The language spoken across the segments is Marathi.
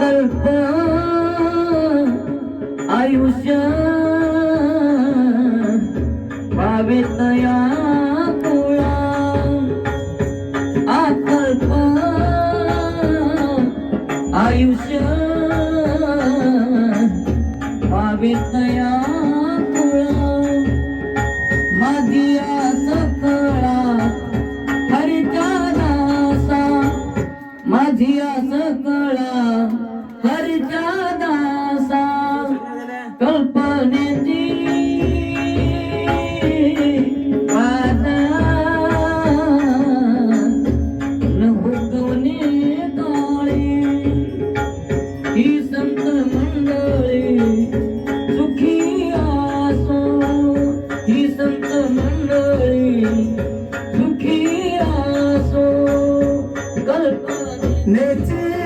कल्प आयुष्य भावेतया कुळा आकल्प आयुष्य भावेतया या सकळा हरच्या दासा. कल्पनेची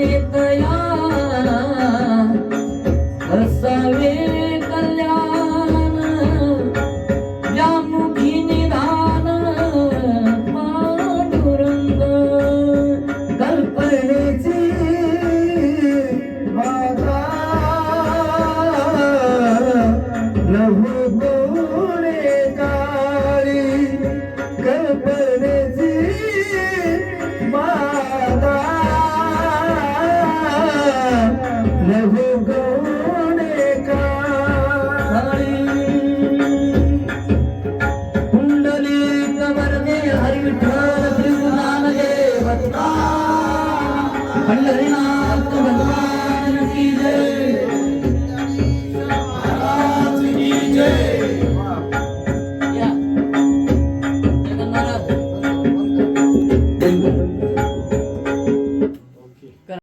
निदया असावे कल्याण. या मुखी निदान पांडुरंग. कल्पनेची बाधा. नव भगवान की जय. महाराज की जय.